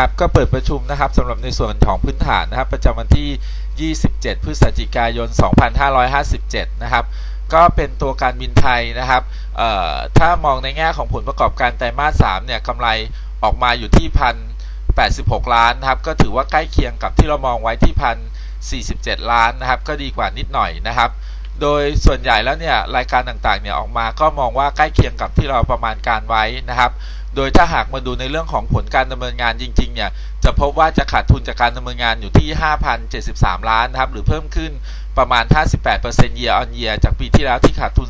ครับก็เปิดประชุมนะครับสำหรับในส่วนของพื้นฐานนะครับ ประจำวันที่ 27 พฤศจิกายน 2557 นะครับ ก็เป็นตัวการบินไทยนะครับถ้ามองในแง่ของผลประกอบการไตรมาส 3 เนี่ยกำไรออกมาอยู่ที่พัน86 ล้านนะครับ ก็ถือว่าใกล้เคียงกับที่เรามองไว้ที่พัน47 ล้านนะครับ ก็ดีกว่านิดหน่อยนะครับ โดยส่วนใหญ่แล้วเนี่ยรายการต่างๆเนี่ยออกมาก็มองว่าใกล้เคียงกับที่เราประมาณการไว้นะครับ โดยถ้าหากมาดูในเรื่องของผลการดำเนินงานจริงๆเนี่ยจะพบว่าจะขาดทุนจากการดำเนินงานอยู่ที่ 5,073 ล้านนะครับหรือเพิ่มขึ้นประมาณ 58% year on year จากปีที่แล้วที่ขาดทุน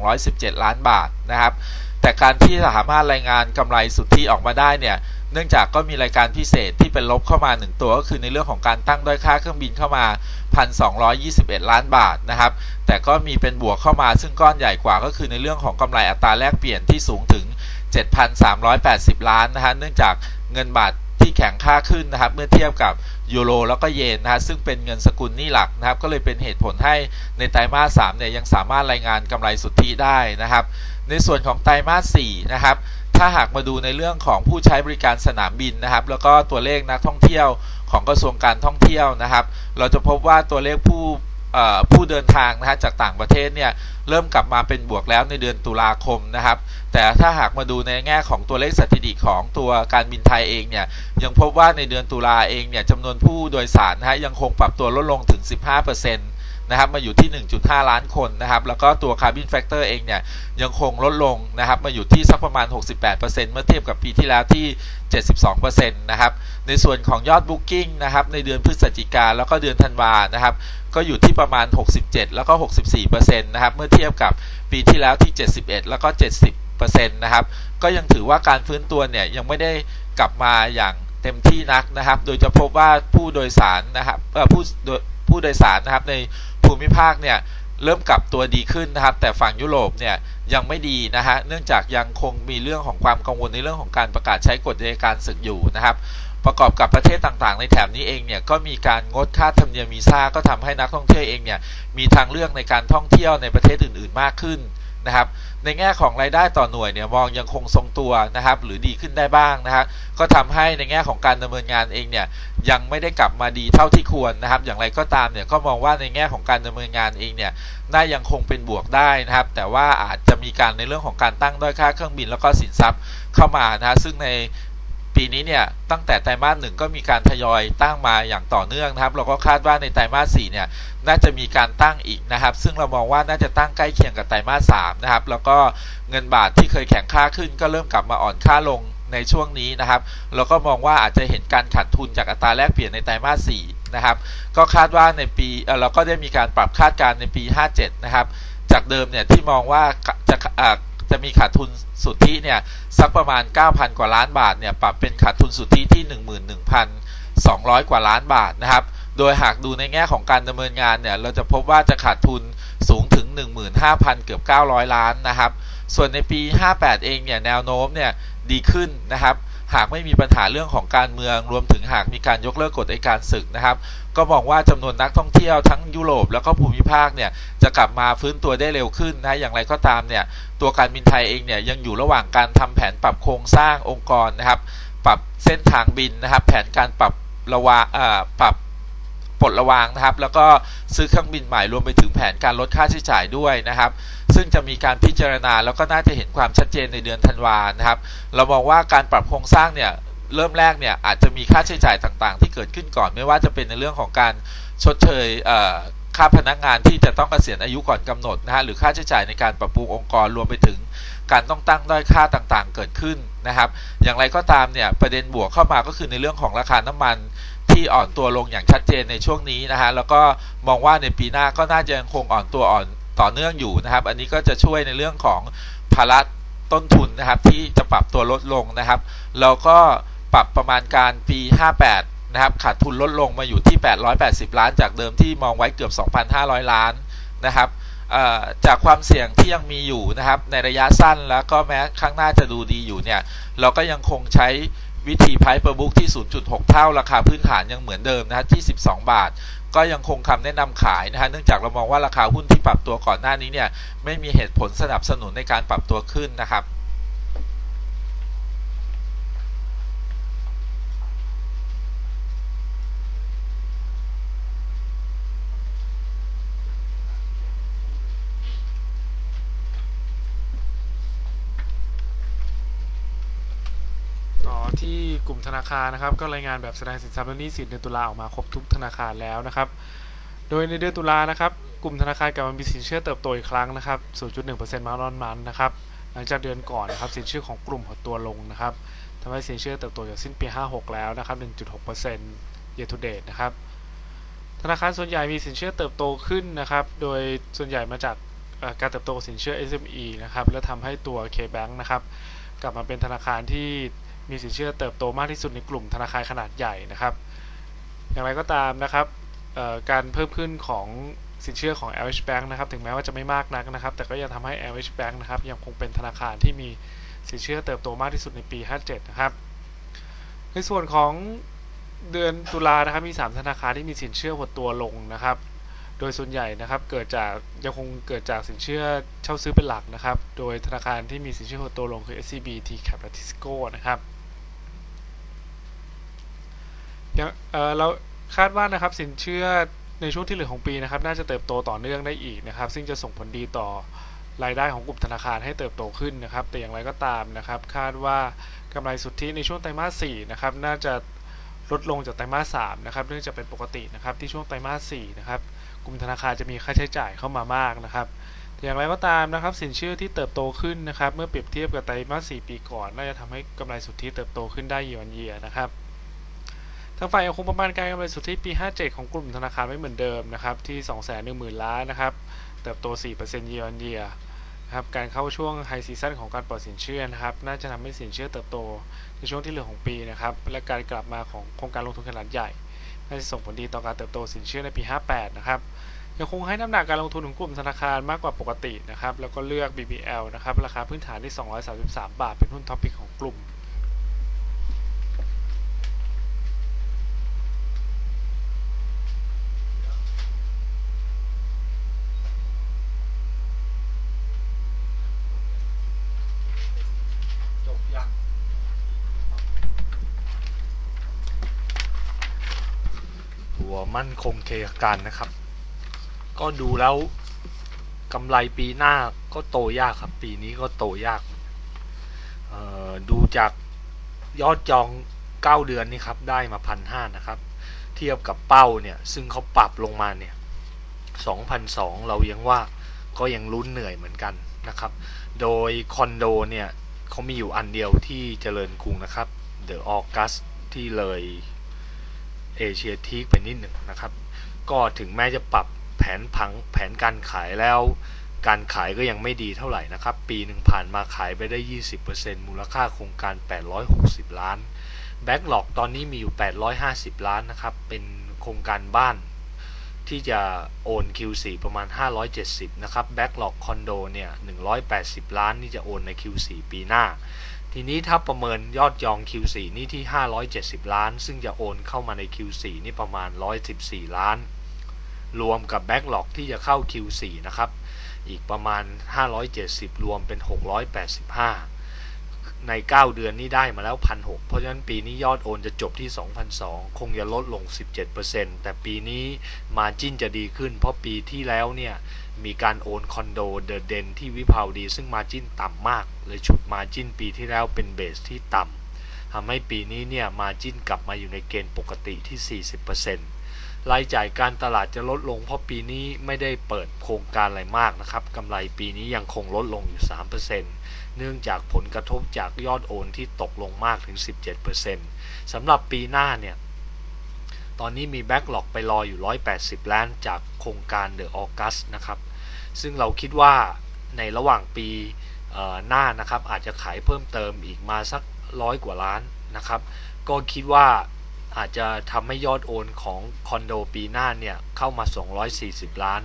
3,217 ล้านบาทนะครับแต่การที่สามารถรายงานกำไรสุทธิออกมาได้เนี่ย เนื่องจากก็มีรายการพิเศษที่เป็นลบเข้ามา 1 ตัวก็คือในเรื่องของการตั้งด้อยค่าเครื่องบินเข้ามา 1,221 ล้านบาทนะครับ แต่ก็มีเป็นบวกเข้ามาซึ่งก้อนใหญ่กว่าก็คือในเรื่องของกำไรอัตราแลกเปลี่ยนที่สูงถึง 7,380 ล้านนะฮะเนื่องจากเงินบาทที่แข็งค่าขึ้นนะครับ เมื่อเทียบกับยูโรแล้วก็เยนนะฮะซึ่งเป็นเงินสกุลหนี้หลักนะครับ ก็เลยเป็นเหตุผลให้ในไตรมาส3เนี่ยยังสามารถรายงานกำไรสุทธิได้นะครับ ในส่วนของไตรมาส4นะครับ ถ้าหากมาดูในเรื่องของผู้ใช้บริการสนามบินนะครับ แล้วก็ตัวเลขนักท่องเที่ยวของกระทรวงการท่องเที่ยวนะครับ เราจะพบว่าตัวเลขผู้เอ่อผู้เดินทางนะฮะจากต่างประเทศเนี่ยเริ่มกลับมาเป็นบวกแล้วในเดือนตุลาคมนะครับ แต่ถ้าหากมาดูในแง่ของตัวเลขสถิติของตัวการบินไทยเองเนี่ยยังพบว่าในเดือนตุลาเองเนี่ยจำนวนผู้โดยสารนะฮะยังคงปรับตัวลดลงถึง 15% นะครับมาอยู่ที่ 1.5 ล้านคนนะครับแล้วก็ตัว Carbon Factor เองเนี่ยยังคงลดลงนะครับมาอยู่ที่สักประมาณ 68%เมื่อเทียบกับปีที่แล้วที่ 72%นะครับในส่วนของยอด Booking นะครับในเดือนพฤศจิกาแล้วก็เดือนธันวานะครับก็อยู่ที่ประมาณ 67 แล้วก็ 64%นะครับเมื่อเทียบกับปีที่แล้วที่ 71 แล้วก็ 70%นะครับก็ยังถือว่าการฟื้นตัวเนี่ยยังไม่ได้กลับมาอย่างเต็มที่นักนะครับ โดยจะพบว่าผู้โดยสารนะครับผู้โดยผู้โดยสารนะครับใน ภูมิภาคเนี่ยเริ่มกลับตัวดีขึ้นนะครับ แต่ฝั่งยุโรปเนี่ยยังไม่ดีนะฮะเนื่องจากยังคงมีเรื่องของความกังวลในเรื่องของการประกาศใช้กฎอัยการศึกอยู่นะครับ ประกอบกับประเทศต่างๆ ในแถบนี้เองเนี่ยก็มีการงดค่าธรรมเนียมวีซ่าก็ทำให้นักท่องเที่ยวเองเนี่ยมีทางเลือกในการท่องเที่ยวในประเทศอื่น ๆ มากขึ้น นะครับในแง่ของรายได้ต่อหน่วยเนี่ยมองยังคงทรงตัวนะครับหรือดีขึ้นได้บ้างนะครับก็ทำให้ในแง่ของการดำเนินงานเองเนี่ยยังไม่ได้กลับมาดีเท่าที่ควรนะครับ อย่างไรก็ตามเนี่ยก็มองว่าในแง่ของการดำเนินงานเองเนี่ยน่ายังคงเป็นบวกได้นะครับ แต่ว่าอาจจะมีการในเรื่องของการตั้งด้อยค่าเครื่องบินแล้วก็สินทรัพย์เข้ามานะฮะซึ่งใน ปีนี้เนี่ยตั้งแต่ไตรมาสหนึ่งก็มีการทยอยตั้งมาอย่างต่อเนื่องนะครับ เราก็คาดว่าในไตรมาสสี่เนี่ยน่าจะมีการตั้งอีกนะครับ ซึ่งเรามองว่าน่าจะตั้งใกล้เคียงกับไตรมาสสามนะครับ แล้วก็เงินบาทที่เคยแข็งค่าขึ้น ก็เริ่มกลับมาอ่อนค่าลงในช่วงนี้นะครับ เราก็มองว่าอาจจะเห็นการขาดทุนจากอัตราแลกเปลี่ยนในไตรมาสสี่นะครับ ก็คาดว่าในปีเราก็ได้มีการปรับคาดการณ์ในปี 57 นะครับ จากเดิมเนี่ยที่มองว่าจะอ่า จะมีขาดทุนสุทธิเนี่ยสักประมาณ 9,000 กว่าล้านบาทเนี่ยปรับเป็นขาดทุนสุทธิที่ 11,200 กว่าล้านบาทนะครับ โดยหากดูในแง่ของการดำเนินงานเนี่ยเราจะพบว่าจะขาดทุนสูงถึง 15,000 เกือบ 900 ล้านนะครับ ส่วนในปี 58 เองเนี่ยแนวโน้มเนี่ยดีขึ้นนะครับหากไม่มีปัญหาเรื่องของการเมืองรวมถึงหากมีการยกเลิกกฎอัยการศึกนะครับ ก็มองว่าจำนวนนักท่องเที่ยวทั้งยุโรปแล้วก็ภูมิภาคเนี่ยจะกลับมาฟื้นตัวได้เร็วขึ้นนะอย่างไรก็ตามเนี่ยตัวการบินไทยเองเนี่ยยังอยู่ระหว่างการทำแผนปรับโครงสร้างองค์กรนะครับ ปรับเส้นทางบินนะครับ แผนการปรับระวางเอ่อปรับปลดระวางนะครับ แล้วก็ซื้อเครื่องบินใหม่รวมไปถึงแผนการลดค่าใช้จ่ายด้วยนะครับ ซึ่งจะมีการพิจารณาแล้วก็น่าจะเห็นความชัดเจนในเดือนธันวานะครับ เรามองว่าการปรับโครงสร้างเนี่ย เริ่มแรกเนี่ยอาจจะมีค่าใช้จ่ายต่างๆ ที่เกิดขึ้นก่อนไม่ว่าจะเป็นในเรื่องของการชดเชยค่าพนักงานที่จะต้องเกษียณอายุก่อนกำหนดนะฮะหรือค่าใช้จ่ายในการปรับปรุงองค์กรรวมไปถึงการต้องตั้งด้อยค่าต่างๆ เกิดขึ้นนะครับ อย่างไรก็ตามเนี่ยประเด็นบวกเข้ามาก็คือในเรื่องของราคาน้ำมันที่อ่อนตัวลงอย่างชัดเจนในช่วงนี้นะฮะแล้วก็มองว่าในปีหน้าก็น่าจะยังคงอ่อนตัวอ่อนต่อเนื่องอยู่นะครับ อันนี้ก็จะช่วยในเรื่องของภาระต้นทุนนะครับที่จะปรับตัวลดลงนะครับ แล้วก็ ปรับประมาณการปี 58 นะครับ ขาดทุนลดลงมาอยู่ที่ 880 ล้านจากเดิมที่มองไว้เกือบ 2,500 ล้านนะครับจากความเสี่ยงที่ยังมีอยู่นะครับ ในระยะสั้นแล้วก็แม้ข้างหน้าจะดูดีอยู่เนี่ย เราก็ยังคงใช้วิธี Price per book ที่ 0.6 เท่าราคาพื้นฐานยังเหมือนเดิมนะฮะที่ 12 บาท ก็ยังคงคำแนะนำขายนะฮะเนื่องจากเรามองว่าราคาหุ้นที่ปรับตัวก่อนหน้านี้เนี่ยไม่มีเหตุผลสนับสนุนในการปรับตัวขึ้นนะครับ กลุ่มธนาคารนะครับ ก็รายงานแบบแสดงสินทรัพย์และหนี้สินเดือนตุลาออกมาครบทุกธนาคารแล้วนะครับ โดยในเดือนตุลานะครับ กลุ่มธนาคารกลับมามีสินเชื่อเติบโตอีกครั้งนะครับ 0.1%มาลอนมันนะครับ หลังจากเดือนก่อนนะครับสินเชื่อของกลุ่มหดตัวลงนะครับทำให้สินเชื่อเติบโตจากสิ้นปี 56 แล้วนะครับ 1.6% year to date นะครับ ธนาคารส่วนใหญ่มีสินเชื่อเติบโตขึ้นนะครับ โดยส่วนใหญ่มาจากการเติบโตของสินเชื่อ SME นะครับ และทำให้ตัว KBank นะครับ กลับมาเป็นธนาคารที่ มีสินเชื่อเติบโตมากที่สุดในกลุ่มธนาคารขนาดใหญ่นะครับ อย่างไรก็ตามนะครับการเพิ่มขึ้นของสินเชื่อของ LH Bank นะครับถึงแม้ว่าจะไม่มากนักนะครับ แต่ก็ยังทำให้ LH Bank นะครับยังคงเป็นธนาคารที่มีสินเชื่อเติบโตมากที่สุดในปี 57 นะครับ ในส่วนของเดือนตุลานะครับมี 3 ธนาคารที่มีสินเชื่อหดตัวลงนะครับ โดยส่วนใหญ่นะครับเกิดจากยังคงเกิดจากสินเชื่อเช่าซื้อเป็นหลักนะครับ โดยธนาคารที่มีสินเชื่อหดตัวลงคือ SCB TCAP และ Tisco นะครับ ยังเเราคาดว่านะครับสินเชื่อในช่วงที่เหลือของปีนะครับ น่าจะเติบโตต่อเนื่องได้อีกนะครับ ซึ่งจะส่งผลดีต่อรายได้ของกลุ่มธนาคารให้เติบโตขึ้นนะครับ แต่อย่างไรก็ตามนะครับ คาดว่ากำไรสุทธิในช่วงไตรมาส4นะครับ น่าจะลดลงจากไตรมาส3นะครับ เนื่องจากเป็นปกตินะครับที่ช่วงไตรมาส4นะครับ กลุ่มธนาคารจะมีค่าใช้จ่ายเข้ามามากนะครับแต่อย่างไรก็ตามนะครับ สินเชื่อที่เติบโตขึ้นนะครับ เมื่อเปรียบเทียบกับไตรมาส4ปีก่อน น่าจะทำให้กำไรสุทธิเติบโตขึ้นได้เยียร์เยียนะครับ ทางฝ่ายยังคงประมาณการกำไรสุทธิปี 57 ของกลุ่มธนาคารไม่เหมือนเดิมนะครับที่ 210,000 ล้านนะครับเติบโต 4% year on year นะครับการเข้าช่วงไฮซีซั่นของการปล่อยสินเชื่อนะครับน่าจะทำให้สินเชื่อเติบโตในช่วงที่เหลือของปีนะครับและการกลับมาของโครงการลงทุนขนาดใหญ่น่าจะส่งผลดีต่อการเติบโตสินเชื่อในปี 58 นะครับยังคงให้น้ำหนักการลงทุนของกลุ่มธนาคารมากกว่าปกตินะครับแล้วก็เลือก BBL นะครับราคาพื้นฐานที่ 233 บาท เป็นหุ้นท็อปพิกของกลุ่ม มั่นคงเคการนะครับ ก็ดูแล้วกำไรปีหน้าก็โตยากครับ ปีนี้ก็โตยากดูจากยอดจอง 9 เดือนนี่ครับ ได้มาพันห้านะครับ เทียบกับเป้าเนี่ย ซึ่งเขาปรับลงมาเนี่ย2,002 เรายังว่าก็ยังลุ้นเหนื่อยเหมือนกันนะครับ โดยคอนโดเนี่ยเขามีอยู่อันเดียวที่เจริญกรุงนะครับ เดอะออกัสที่เลย เอเชียทีคไปนิดหนึ่งนะครับ ก็ถึงแม้จะปรับแผนพังแผนการขายแล้ว การขายก็ยังไม่ดีเท่าไหร่นะครับ ปีหนึ่งผ่านมาขายไปได้ 20%มูลค่าโครงการ 860 ล้านแบ็กหลอกตอนนี้มีอยู่ 850 ล้านนะครับ เป็นโครงการบ้านที่จะโอน Q4 ประมาณ 570 นะครับแบ็กหลอกคอนโดเนี่ย 180 ล้านนี่จะโอนใน Q4 ปีหน้า ทีนี้ถ้าประเมินยอดยอง Q4 นี่ที่ 570 ล้าน ซึ่งจะโอนเข้ามาใน Q4 นี่ประมาณ 114 ล้าน รวมกับแบ็กหลอกที่จะเข้า Q4 นะครับ อีกประมาณ 570 รวมเป็น 685 ใน 9 เดือนนี่ได้มาแล้ว1,600เพราะฉะนั้นปีนี้ยอดโอนจะจบที่2,200คงจะลดลง 17%แต่ปีนี้มาจิ้นจะดีขึ้น เพราะปีที่แล้วเนี่ยมีการโอนคอนโดเดอะเดนที่วิภาวดี ซึ่งมาจิ้นต่ำมากเลยฉุดมาจิ้นปีที่แล้วเป็นเบสที่ต่ำทำให้ปีนี้เนี่ยมาจิ้นกลับมาอยู่ในเกณฑ์ปกติที่ 40% รายจ่ายการตลาดจะลดลงเพราะปีนี้ไม่ได้เปิดโครงการอะไรมากนะครับกำไรปีนี้ยังคงลดลงอยู่ 3%เนื่องจากผลกระทบจากยอดโอนที่ตกลงมากถึง 17%สำหรับปีหน้าเนี่ย ตอนนี้มีแบ็กหลอกไปรออยู่ 180 ล้านจากโครงการเดอะออกัสนะครับ ซึ่งเราคิดว่าในระหว่างปีหน้านะครับอาจจะขายเพิ่มเติมอีกมาสักร้อยกว่าล้านนะครับ ก็คิดว่า อาจจะทำให้ยอดโอนของคอนโดปีหน้าเนี่ยเข้ามา 240 ล้าน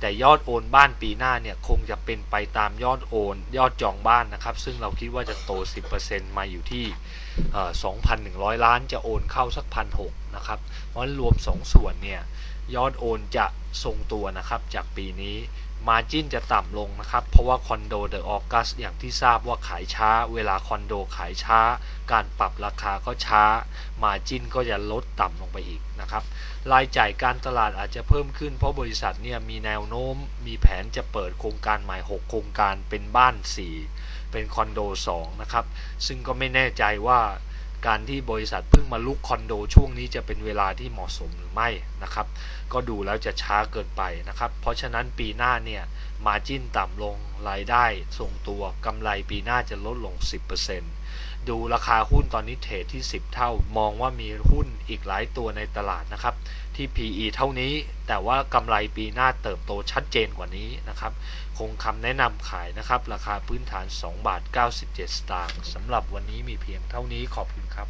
แต่ยอดโอนบ้านปีหน้าเนี่ยคงจะเป็นไปตามยอดโอน ยอดจองบ้านนะครับ ซึ่งเราคิดว่าจะโต 10%มาอยู่ที่เอ่อ2,100 ล้านจะโอนเข้าสักพันหนะครับ เพราะฉะนั้นรวม 2 ส่วนเนี่ยยอดโอนจะทรงตัวนะครับจากปีนี้ มาจินจะต่ำลงนะครับ เพราะว่าคอนโดเดอะออกัสอย่างที่ทราบว่าขายช้า เวลาคอนโดขายช้า การปรับราคาก็ช้า มาจินก็จะลดต่ำลงไปอีกนะครับ รายจ่ายการตลาดอาจจะเพิ่มขึ้นเพราะบริษัทเนี่ยมีแนวโน้ม มีแผนจะเปิดโครงการใหม่ 6 โครงการเป็นบ้าน 4 เป็นคอนโด 2 นะครับ ซึ่งก็ไม่แน่ใจว่า การที่บริษัทเพิ่งมาลุกคอนโดช่วงนี้จะเป็นเวลาที่เหมาะสมหรือไม่นะครับ ก็ดูแล้วจะช้าเกินไปนะครับ เพราะฉะนั้นปีหน้าเนี่ยมาจิ้นต่ำลงรายได้ทรงตัวกำไรปีหน้าจะลดลง 10%ดูราคาหุ้นตอนนี้เทรดที่ 10 เท่า มองว่ามีหุ้นอีกหลายตัวในตลาดนะครับ ที่ PE เท่านี้ แต่ว่ากำไรปีหน้าเติบโตชัดเจนกว่านี้นะครับ คงคำแนะนำขายนะครับ ราคาพื้นฐาน 2 บาท 97 สตางค์สำหรับวันนี้มีเพียงเท่านี้ขอบคุณครับ